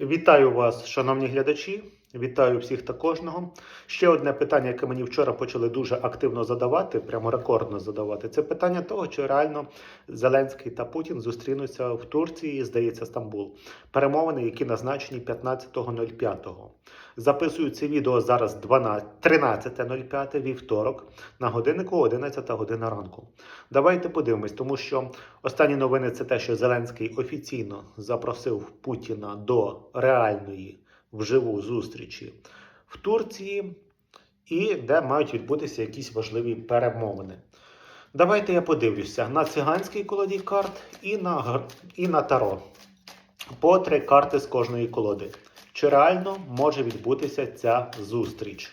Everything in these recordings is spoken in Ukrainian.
Вітаю вас, шановні глядачі. Вітаю всіх та кожного. Ще одне питання, яке мені вчора почали дуже активно задавати, прямо рекордно задавати. Це питання того, чи реально Зеленський та Путін зустрінуться в Турції, здається, Стамбул. Перемовини, які назначені 15.05. Записую це відео зараз 12 13.05, вівторок, на годиннику 11 година ранку. Давайте подивимось, тому що останні новини це те, що Зеленський офіційно запросив Путіна до реальної вживу зустрічі в Турції, і де мають відбутися якісь важливі перемовини. Давайте я подивлюся на циганський колоді карт і на, і на таро. По три карти з кожної колоди. Чи реально може відбутися ця зустріч?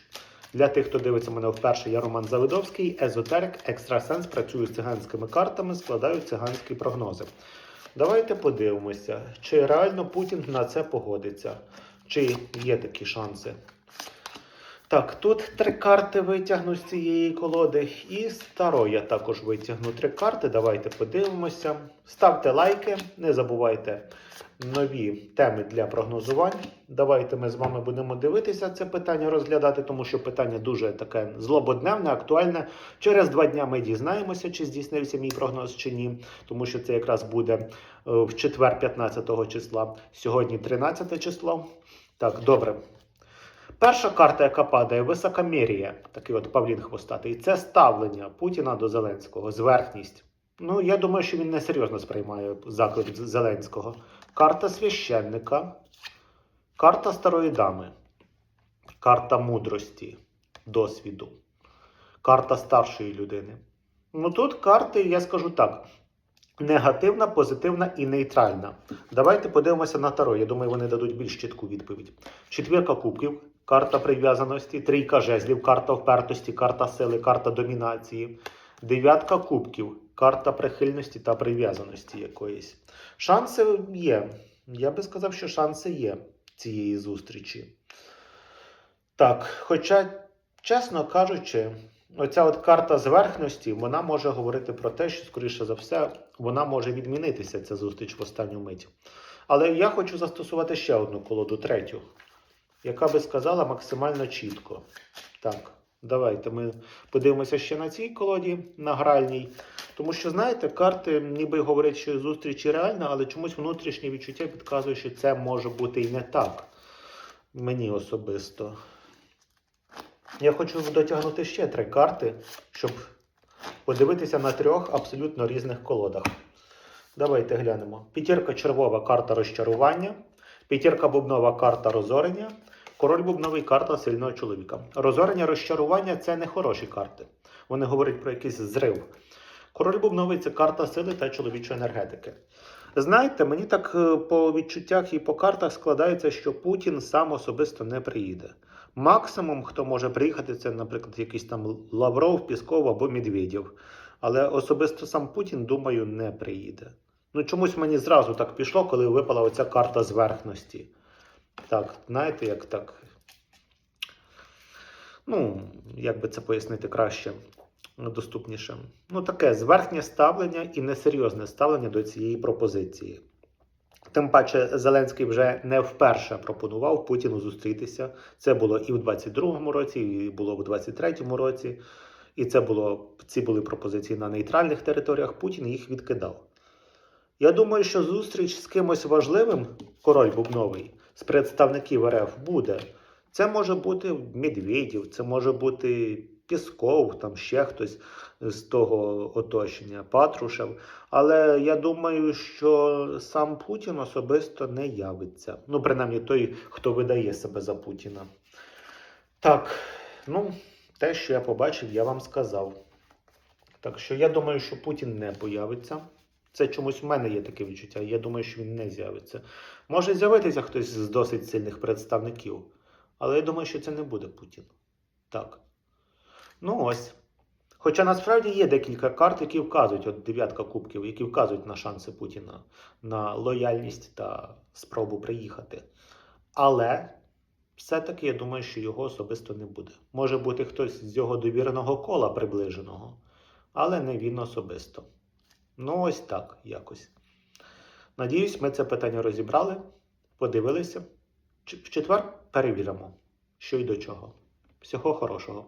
Для тих, хто дивиться мене вперше, я Роман Завидовський, езотерик, екстрасенс, працюю з циганськими картами, складаю циганські прогнози. Давайте подивимося, чи реально Путін на це погодиться, чи є такі шанси. Так, тут три карти витягну з цієї колоди, і з Таро я також витягну три карти. Давайте подивимося. Ставте лайки, не забувайте нові теми для прогнозувань. Давайте ми з вами будемо дивитися це питання, розглядати, тому що питання дуже таке злободневне, актуальне. Через два дня ми дізнаємося, чи здійснився мій прогноз чи ні, тому що це якраз буде е, в четвер, 15 числа, сьогодні 13 число. Так, добре. Перша карта, яка падає, високомір'я, такий от Павлін Хвостатий, це ставлення Путіна до Зеленського, зверхність. Ну, я думаю, що він несерйозно сприймає заклик Зеленського. Карта священника, карта старої дами, карта мудрості, досвіду, карта старшої людини. Ну тут карти, я скажу так. Негативна, позитивна і нейтральна. Давайте подивимося на Таро. Я думаю, вони дадуть більш чітку відповідь. Четвірка кубків, карта прив'язаності, трійка жезлів, карта впертості, карта сили, карта домінації. Дев'ятка кубків, карта прихильності та прив'язаності якоїсь. Шанси є. Я би сказав, що шанси є цієї зустрічі. Так, хоча, чесно кажучи, оця от карта зверхності, вона може говорити про те, що, скоріше за все, вона може відмінитися, ця зустріч в останню мить. Але я хочу застосувати ще одну колоду, третю, яка би сказала максимально чітко. Так, давайте ми подивимося ще на цій колоді, на гральній. Тому що, знаєте, карти ніби говорять, що зустріч реальна, але чомусь внутрішнє відчуття підказує, що це може бути і не так. Мені особисто. Я хочу дотягнути ще три карти, щоб подивитися на трьох абсолютно різних колодах. Давайте глянемо. П'ятірка червова карта розчарування, п'ятірка бубнова карта розорення, король бубновий карта сильного чоловіка. Розорення, розчарування це не хороші карти. Вони говорять про якийсь зрив. Король бубновий це карта сили та чоловічої енергетики. Знаєте, мені так е, по відчуттях і по картах складається, що Путін сам особисто не приїде. Максимум, хто може приїхати, це, наприклад, якийсь там Лавров, Пісков або Медведєв. Але особисто сам Путін, думаю, не приїде. Ну, чомусь мені зразу так пішло, коли випала оця карта зверхності. Так, знаєте, як так. Ну, як би це пояснити краще, доступніше. Ну, таке зверхнє ставлення і несерйозне ставлення до цієї пропозиції. Тим паче, Зеленський вже не вперше пропонував Путіну зустрітися. Це було і в 22-му році, і було в 23-му році. І це було, ці були пропозиції на нейтральних територіях. Путін їх відкидав. Я думаю, що зустріч з кимось важливим, король Бубновий, з представників РФ буде. Це може бути Медведєв, це може бути Пісков, там ще хтось з того оточення, Патрушев. Але я думаю, що сам Путін особисто не явиться. Ну, принаймні той, хто видає себе за Путіна. Так, ну, те, що я побачив, я вам сказав. Так що я думаю, що Путін не появиться. Це чомусь в мене є таке відчуття. Я думаю, що він не з'явиться. Може з'явитися хтось з досить сильних представників, але я думаю, що це не буде Путін. Так. Ну ось. Хоча насправді є декілька карт, які вказують, от дев'ятка кубків, які вказують на шанси Путіна, на лояльність та спробу приїхати. Але все-таки я думаю, що його особисто не буде. Може бути хтось з його довіреного кола приближеного, але не він особисто. Ну, ось так якось. Надіюсь, ми це питання розібрали, подивилися. В четвер перевіримо, що й до чого. Всього хорошого.